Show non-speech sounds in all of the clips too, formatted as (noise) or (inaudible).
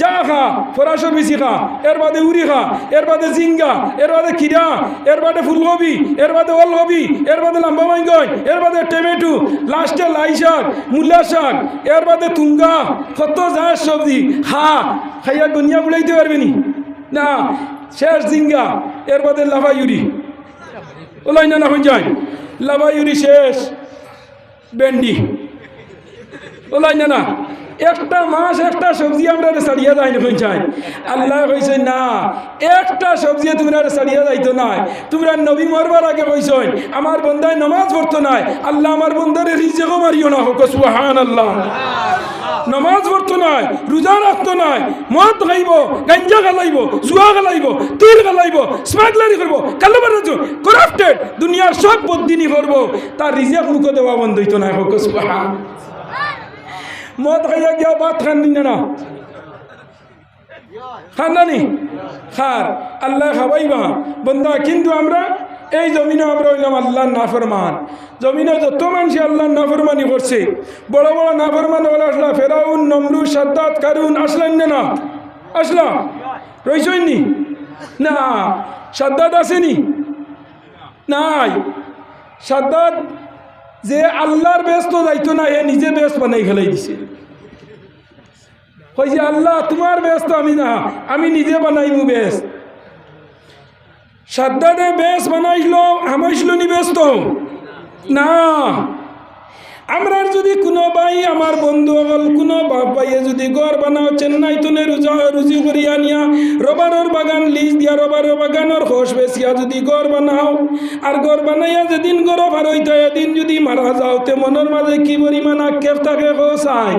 যা খা ফরাসর বেশি খা এর বাদে উড়ি খা এর বাদে জিঙ্গা, এর বাদে খিরা এর বাদে ফুলকপি, এর বাদে ওলকপি, এর বাদে লম্বা বাইঙ্গন এর বাদে টমেটো, লাস্টে লাই শাক, মূলা শাক, এর বাদে তুঙ্গা, কত যায় সবজি খা খাইয়া গনিয়া বুড়াইতে পারবে নি? না, শেষ জিঙ্গা, এর বাদে লাভা ইউরি ওলাই না না হয়ে যায়। লাভা ইউরি শেষ, ভেন্ডি। ওলাই না না। একটা মাস একটা সবজি আমরা সারিয়া যাই না চাই। আল্লাহ কইছে, না, একটা সবজি তোমরা সারিয়া যাইতো নাই তোমরা নবী মরবার আগে কইছেন আমার বন্দায় নমাজ পড়তো নাই আল্লাহ আমার বন্দারে রিজেকও মারিও না। হোক সুহান আল্লাহ নমাজ পড়তো নাই রোজা রাখতো নাই মদ খাইব, গাঞ্জা গালাইব জুয়া গালাইব তীর গালাইব স্মাগলারি করব, কালোবার করাপ্টেড দুনিয়ার সব বদিনী করব। তার রিজেক মুখ দেওয়া বন্ধ হইতো না। হোক সুহান মদ খাইয়া গিয়া ভাত খান দিন না। খান নানি খার। আল্লাহ খাবাইবা বন্ধা কিন্তু আমরা এই জমিনে আমরা হইলাম আল্লাহর নাফরমান। জমিনে যত মানুষ আল্লাহর নাফরমানি করছে, বড় বড় নাফরমান বলে আসলা, ফেরাউন নমরু সাদ্দাত, কারুন, আসলেন না না? আসলা রইসইনি না? সাদ্দাত আসেনি নাই। সাদ্দাত যে আল্লাহর ব্যস্ত যাইতো না, এ নিজে ব্যস্ত বানাই খেলাই দিছে। কই যে, আল্লাহ, তোমার ব্যস্ত আমি না, আমি নিজে বানাইমু ব্যস্ত। সাদ্দাদে বেশ বানাইছিল আমাইছিল নি ব্যস্ত। না আমরার যদি কোনো ভাই, আমার বন্ধু হল কোনো বাপাইয়ে যদি ঘর বানাও, চেন্নাই তুনে রুজা, রুজি করি আনিয়া রবারর বাগান, লিজ দিয়া রবারর বাগানের হোস বেসিয়া যদি গড় বানাও। আর ঘর বানাইয়া যেদিন ঘর ভার হইতে এদিন যদি মারা যাও, তে মনের মাঝে কি পরিমাণ আক্ষেপ থাকে হোসাই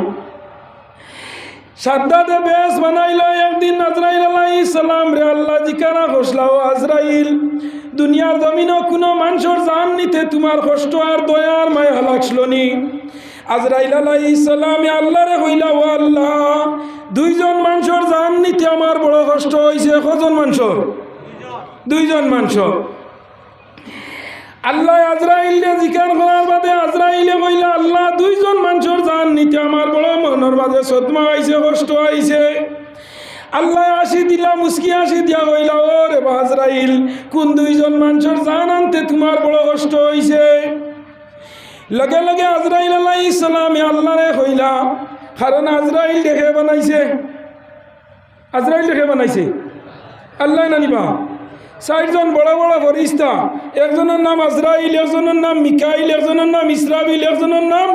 সাদ্দাদে বেশ বানাইল, একদিন আজরাইল আলাইহিস সালাম রে আল্লাহ জিকারা খসলাও আজরাইল, দুনিয়ার জমিনও কোনো মানুষের জান নিতে তোমার কষ্ট আর দয়ার মায়া লাগছিল নি। আজরাইল আলাইহিস সালাম আল্লাহ রে হইলা ও আল্লাহ, দুইজন মানুষের জান নিতে আমার বড় কষ্ট হইছে, কজন মানুষের? দুইজন মানুষের। আল্লাহ আজরাইলে জিকার করার বাদে আজরাইলে কইলা আল্লাহ দুইজন মানুষের জান নিতে আমার বড় মনের বাদে সদমা আইছে, কষ্ট আইছে। আল্লাহ আসি দিলা, মুসকি আসি দিয়া কইলা ও রে আজরাইল, কোন দুইজন মানুষের জান আনতে তোমার বড় কষ্ট হইছে? লগে লগে আজরাইল আল্লাহ ইসলামে আল্লাহরে কইলা কারণ আজরাইল দেখে বানাইছে। আজরাইল দেখে বানাইছে। আল্লাহ নানিবা। চারজন বড় বড় ফরিস্তা একজনের নাম আজরাইল, একজনের নাম মিকাইল, একজনের নাম ইসরাবিল, একজনের নাম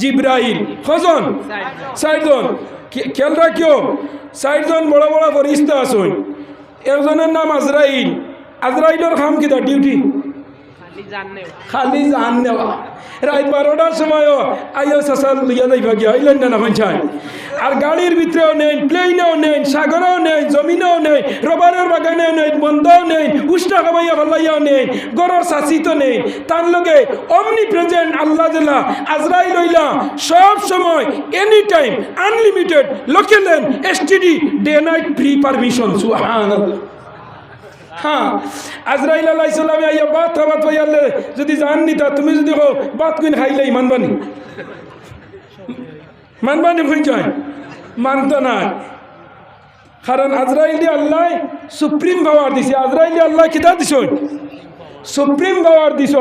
জিব্রাইল। কজন? চারজন। খেয়াল রাখিও, চারজন বড় বড় ফরিস্তা আসুন একজনের নাম আজরাইল। আজরাইলের খাম কিতা? ডিউটি। খালি জান নেওয়া। রাত বারোটার সময়ও আইও সাসাল লইয়া যাইবা গিয়া হইলেন না পঞ্চায়েত আর গাড়ির ভিতরেও নেই, প্লেনেও নেই, সাগরেও নেই, জমিনেও নেই, রবারের বাগানেও নেই বন্ধও নেই, উষ্টা খাবাইয়া ফেলাইয়াও নেই, গরর শাসিত নেই। তার লগে অমনি প্রেজেন্ট আল্লাহ জেলা আজরাইল লইলা সব সময় এনি টাইম আনলিমিটেড লোকেলেন STD day night free permission সুহান হ্যাঁ আজরাইল আল্লাহ ইসলামে আইয়া বাত খাবাত পাইয়ালে যদি জান নিতা তুমি যদি হো বাত কুইন খাইলেই মানবানি। মানবানি হয়ে যায় মানত না। কারণ আজরাইল দিয়ে আল্লাহ সুপ্রিম পাওয়ার দিছে। আজরাইল দিয়ে আল্লাহ কিতা দিছ সুপ্রিম পাওয়ার দিছ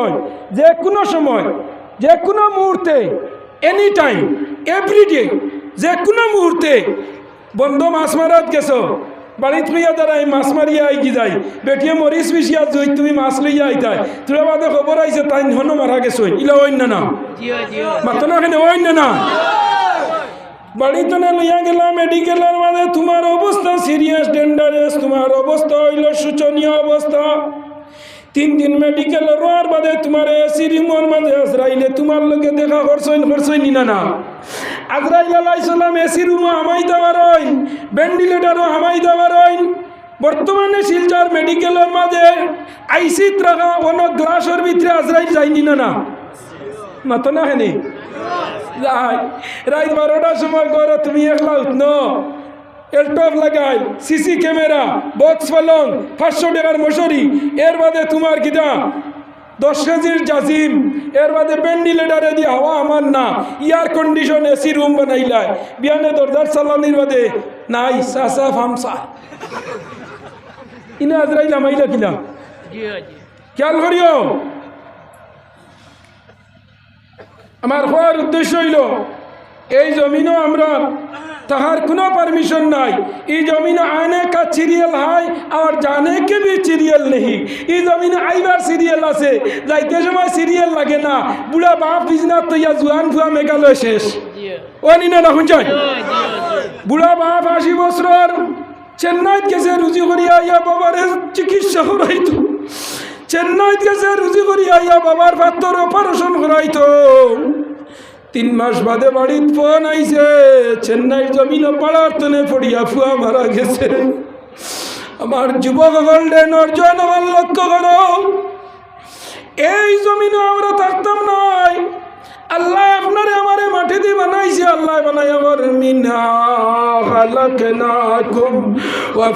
যে কোনো সময়, যে কোনো মুহূর্তে এনি টাইম এভরিডে যে কোনো মুহূর্তে, বন্ধ মাছ মারাত গেছো বাড়িত লইয়া দাঁড়াই, মাছ মারিয়া আইকি যাই। বেটিয়ে মরিস মিশিয়া জুই, তুমি মাছ লইয়া আইতাই। তোরা বাদে খবর আইছে তাই ধন্য মারা গেছো। ইলা অন্য না মাতো না কেন অন্য না বাড়িতে লইয়া গেলাম মেডিকেলের মাঝে তোমার অবস্থা সিরিয়াস ডেন্ডারেস তোমার অবস্থা হইল শোচনীয় অবস্থা তিন দিন মেডিকেল রোয়ার বাদে তোমার এসি রিমোর মাঝে আজরাইলে তোমার লোকে দেখা করছইন করছইন না না আজরাইল আলাইসালাম এসি রুমও হামাই দেওয়ার হইন ভেন্টিলেটারও হামাই দেওয়ার হইন। বর্তমানে শিলচর মেডিকেলের মাঝে আইসিত রাখা অন্য গ্লাসের ভিতরে আজরাইল যায়নি না না। মাতো না হেনি? যাই, রাত বারোটার সময় করো তুমি একলা উঠন। এলটপ লাগাই সিসি ক্যামেরা বক্স পালং পাঁচশো টাকার মশারি। এর বাদে তোমার কিতা দশ কেজির জাজিম। এর বাদে ভেন্টিলেটারে দিয়ে হাওয়া আমার না। Air condition AC room বানাইলাই। বিয়ানে দরজার সালানির বাদে নাই সাসা ফামসা। ইনা আজরাইল আমাইলা কিলা খেয়াল করিও। আমার হওয়ার উদ্দেশ্য হইল এই জমিনও আমরা তাহার কোনো পারমিশন নাই। এই জমিন আনে কা সিরিয়াল হয় আর জানে কে বি সিরিয়াল নেই এই জমিনে আইবার সিরিয়াল আছে, যাইতে সময় সিরিয়াল লাগে না। বুড়া বাপ বিজনা তো ইয়া জুয়ান ফুয়া মেঘালয় শেষ। ও নিনা না শুনছেন? বুড়া বাপ আশি বছর, চেন্নাইত গেছে রুজি করিয়া ইয়া বাবার চিকিৎসা করাইতো। চেন্নাইত গেছে রুজি করিয়া ইয়া বাবার পাত্তর অপারেশন করাইতো। তিন মাস বাদে বাড়িত ফোন আইছে। চেন্নাইর জমিন পাড়ার তনে পড়িয়া ফুয়া মারা গেছে। আমার যুবক গোল্ডেন অর্জন আমার লক্ষ্য করো। এই জমিনে আমরা থাকতাম নাই আল্লাহ আপনারে আমারে মাটি দিয়ে বানাইছে। আল্লাহ বানাই আমার মিনা খালাকনাকুম ওয়া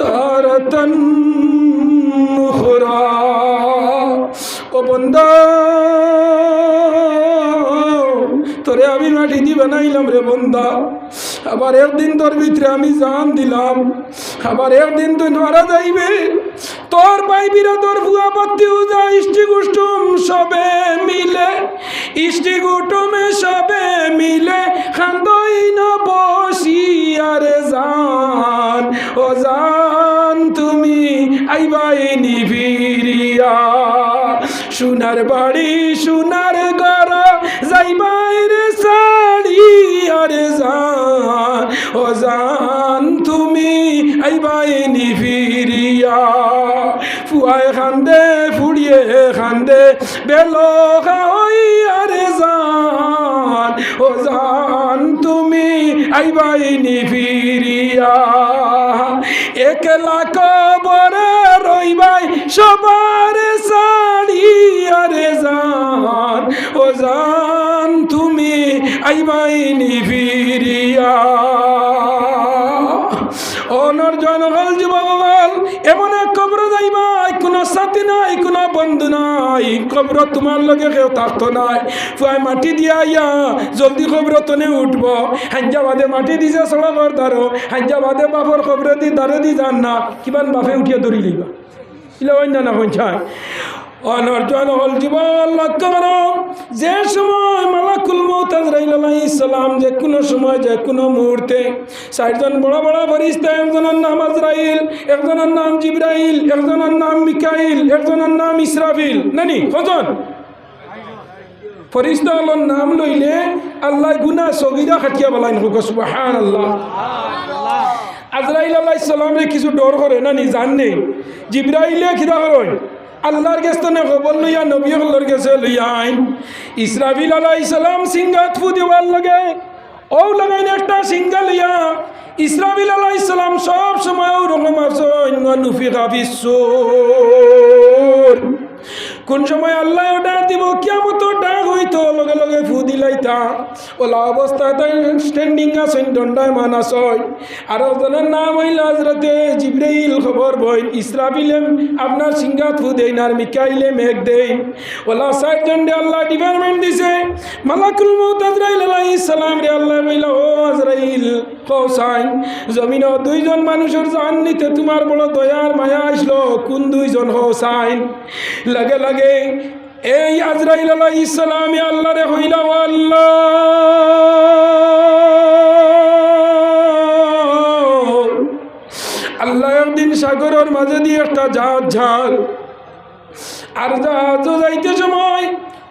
তারাতান উখরা ও বন্দা তোরে আমি মাটি দিয়ে বানাইলাম রে বন্দা। আবার একদিন তোর ভিতরে আমি জান দিলাম। আবার একদিন তুই মারা যাইবে। তোর বাইবিরা তোর ভুয়া পাত্তি উজা, ইষ্টি কুষ্টুম সবে মিলে, ইষ্টি কুটুমে সবে মিলে খান্দই না বসি, আরে জান, ও জান তুমি আইবাই নিভিরিয়া সোনার বাড়ি, সোনার ঘর যাইবাই রে শাড়ি আরে জান। ও জান তুমি আইবাই নিভিরিয়া ফুয়ায় খান্দে ফুড়িয়ে খান্দে বেলো আরে জান। ও জান তুমি আইবাই নিভিরিয়া একলা কবরে রইবাই সবার শাড়ি আরে জান। ও জান তুমি আইবাই নিভিরিয়া বন্ধু নাই কবর তোমার লগে কেউ থাকতো নাই। ফুয়াই মাটি দিয়া ইয়া, জলদি কবর তনে উঠব। হাঞ্জাবাদে মাটি দিছে সড়কর ধরো হাঞ্জাবাদে বাপর কবরে দি দারে দি যান না। কিমান বাপে উঠিয়া ধরি লইবা। অন্য না যে সময় মালাকুল মৌত আজরাইল আলাইহিস সালাম, যে কোনো সময়, যে কোনো মুহূর্তে চারজন বড় বড় ফরিস্তা একজনের নাম আজরাইল, একজনের নাম জিব্রাইল, একজনের নাম মিকাইল, একজনের নাম ইসরাফিল। নানি, কজন? ফরিস্তা নাম লইলে আল্লাহ গুনা সগিরা খাটিয়া বলাইন হোক সুবাহান আল্লাহ আজরাইল আলাইহিস সালামরে কিছু ডর করে, নানি, জান নেই। জিব্রাইলে খিদা করেন। আল্লাহর গেস্তনে খবর লইয়া নবী হল্লর গেছে লইয়া আইন। ইসরাফিল আলাহ ইসলাম সিঙ্গাত ফু দেওয়ার লাগে, ও লাগাইন একটা সিংহা লইয়া, ইসরাফিল আলাই ইসলাম সব সময় ওরকম অন্য নুফি কাবিসুর কোন সময় আল্লাহ ডাক দিব কিয়ামত ডাক হইতো, লগে লগে ফু দিলাইতা ওলা অবস্থায় তাই স্ট্যান্ডিং আছেন, দণ্ডায় মান আসয় আর জনের নাম হইল হজরতে জিব্রাইল, খবর বইন। ইসরাফিলেম আপনার সিঙ্গাত ফু দেই আর মিকাইলে মেঘ দেই ওলা সাইড জন্ডে আল্লাহ ডিপার্টমেন্ট দিছে। মালাকুল মৌত আজরাইল আলাইহিস সালাম রে আল্লাহ বইল, ও আজরাইল কৌসাইন জমিন দুইজন মানুষের জান নিতে তোমার বড় দয়ার মায়া আসলো, কোন দুইজন হোসাইন লাগে লাগে এই আজরাইল আলাইহিস সালাম আল্লাহ রে হইল আল্লাহ। আল্লাহ একদিন সাগরের মাঝে দিয়ে একটা জাহাজ ঝাল আর জাহাজ যাইতে সময়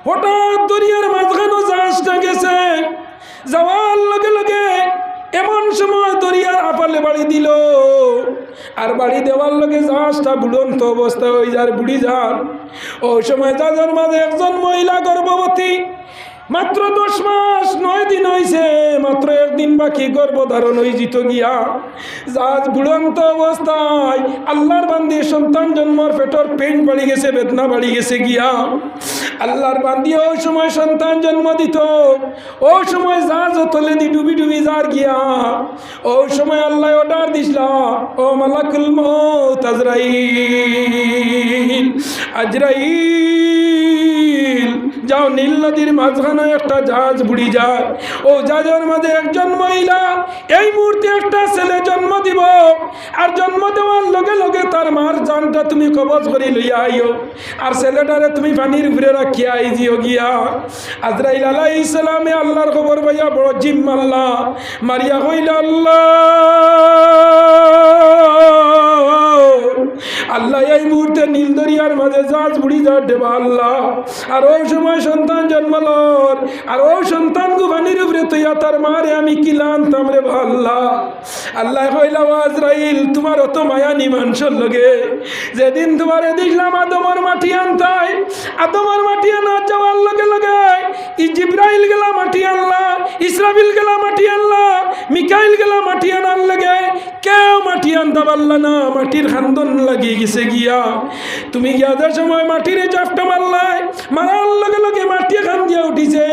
হঠাৎ দরিয়ার মাঝখানে জাহাজটা গেছে। যাওয়ার লগে লগে এমন সময় দরিয়ার আপালে বাড়ি দিল। আর বাড়ি দেওয়ার লগে জাহাজটা বুড়ন্ত অবস্থা হয়ে যার বুড়ি যান ওই সময় জাহাজের মাঝে একজন মহিলা গর্ভবতী। মাত্র দশ মাস, নয় দিন হয়েছে মাত্র একদিন বাকি গর্ভধারণ হয়ে জিত গিয়া। জাহাজ বুড়ন্ত অবস্থায় আল্লাহর বান্দি সন্তান জন্মর পেটর পেন বাড়ি গেছে, বেদনা বাড়ি গেছে গিয়া। আল্লাহর বান্দি ওই সময় সন্তান জন্ম দিত। ওই সময় জাহাজ তলে যার গিয়া। ও সময় আল্লাহ অর্ডার দিছিল ও মালাকুল মৌত আজরাইল আজরাইল। যাও নীল নদীর মাঝখানে একটা জাহাজ বুড়ি যায়। ও জাহাজের মাঝে একজন মহিলা, এই মুহূর্তে একটা ছেলে জন্ম দিব। আর জন্ম দেওয়ার লগে লগে তার মার জানটা তুমি কবজ করি লইয়া আইও। আর ছেলেটারে তুমি পানির উপরে রাখিয়া আই দিও গিয়া। আজরাইল আলাই ইসলামে আল্লাহর খবর পাইয়া বড় জিম মাল্লা মারিয়া হইল আল্লাহ! আল্লাহ এই মুহূর্তে নীল দরিয়ার মাঝে জাহাজ বুড়ি যা দেবা আল্লাহ। আর ওই সময় সন্তান জন্মলর আর ওই সন্তান গুবানির উপরে তুইয়া তার মারে আমি কি লানতাম রে বা আল্লাহ। আজরাইল, তোমার অত মায়া নিমাংসর লগে যেদিন তোমার দেখলাম আদমর মাটি আনতাই, আদমর মাটি আনা যাওয়ার লগে লগে জিব্রাইল গেলা মাটি আনলা, ইসরাফিল গেলা মাটি আনলা, মিকাইল গেলা মাটি আনার লগে কেউ মাটি আনতে পারলা না, মাটির খান্দন লাগিয়ে গেছে গিয়া। তুমি গিয়া যে সময় মাটিরে চাপটা মারলাই, মারার লগে লগে মাটি খান দিয়া উঠিছে।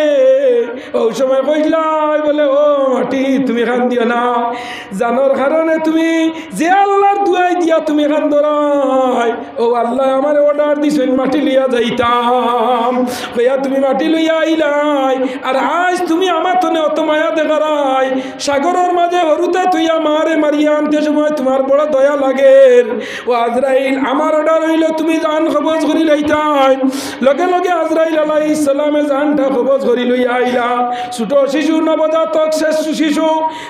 ওই সময় কইলাই বলে, ও মাটি, তুমি খান দিও না। জানোর কারণে তুমি যে আল্লাহর দুয়াই দিয়া তুমি খান ধরাই ও আল্লাহ, আমার অর্ডার দিছেন মাটি লইয়া যাইতাম। কইয়া, তুমি মাটি লইয়া আইলাই, আর আজ তুমি আমার তনে অত মায়া দেখারাই। সাগরের মাঝে হরুতে তুই আমারে মারিয়া আনতে সময় তোমার বড় দয়া লাগে। ও আজরাইল, আমার অর্ডার হইল, তুমি জান খবজ করি লইতাই। লগে লগে আজরাইল আলাই ইসলামে জানটা খবজ করি লইয়া আইলা। ছোট শিশু, নবজাতক শেষ শিশু,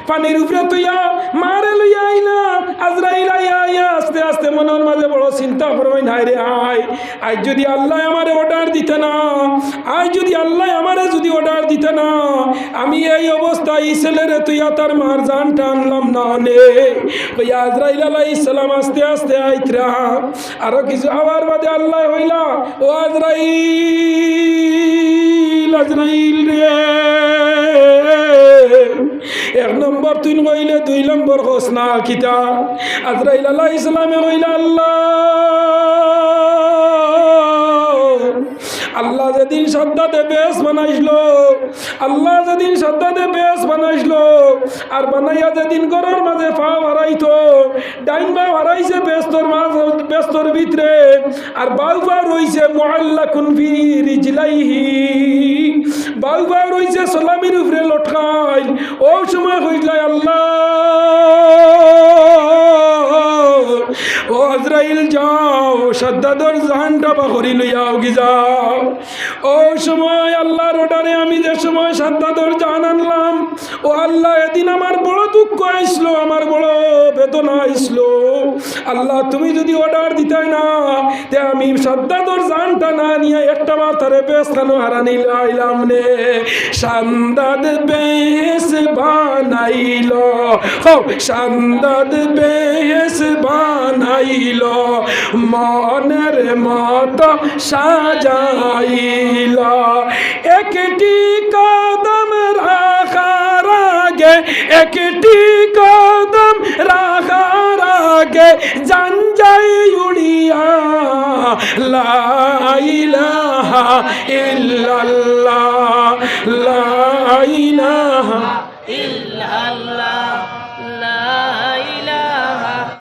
পানির উপরে তুইয়া মারে লইয়া আইলা। আজরাইল আইয়া আইয়া আস্তে আস্তে মনের মাঝে বড় চিন্তা করবেন হাই রে আয় আজ যদি আল্লাহ আমারে অর্ডার দিতে না, আজ যদি আল্লাহ আমারে যদি অর্ডার দিতে না, আমি এই অবস্থায় এই ছেলেরে তুইয়া তার মার জানটা আনলাম না নে। (laughs) ওই আজরাইল আলাই ইসলাম আস্তে আস্তে আইতরা। আরও কিছু আবার বাদে আল্লাহ হইলা, ও আজরাইল আজরাইল রে। এক নম্বর তুই কইলে দুই নম্বর হোসনা কিতা। আজরাইল আল্লাহ ইসলামে কইলা আল্লাহ। আল্লাহ যেদিন সদ্দাতে বেশ বানাইছিল আল্লাহ যেদিন সদ্দাতে বেশ বানাইছিল আর বানাইয়া যেদিন গরর মাঝে পা হারাইতো ডাইন বা হারাইছে ব্যস্তর মাঝ ব্যস্তর ভিতরে, আর বাউ বা রইছে মোয়াল্লা কুনফি রিজলাইহি। বাউ বা রইছে সোলামির উপরে লটকাই ও সময় হইলাই আল্লাহ। ও আজরাইল যাও, সদ্দাদর জাহানটা বাহরি লইয়াও গি যাও। ও সময় আল্লাহর অর্ডারে আমি যে সময় সদ্দাদর জাহান আনলাম, ও আল্লাহ এদিন আমার বড় দুঃখ আইসলো, আমার বড় বেদনা আইসলো। আল্লাহ, তুমি যদি অর্ডার দিতাই না, তে আমি সদ্দাদর জানটা না নিয়ে একটা মাথারে বেস্তানো হারানি আইলাম নে। সান্দাদ বেশ বানাইল। সান্দাদ বেশ বানাইল মনের মত সাজাইল। একটি কদম রাখার আগে, একটি কদম রাখার আগে জান যাই উড়িয়া, লা ইলাহা ইল্লাল্লাহ, লা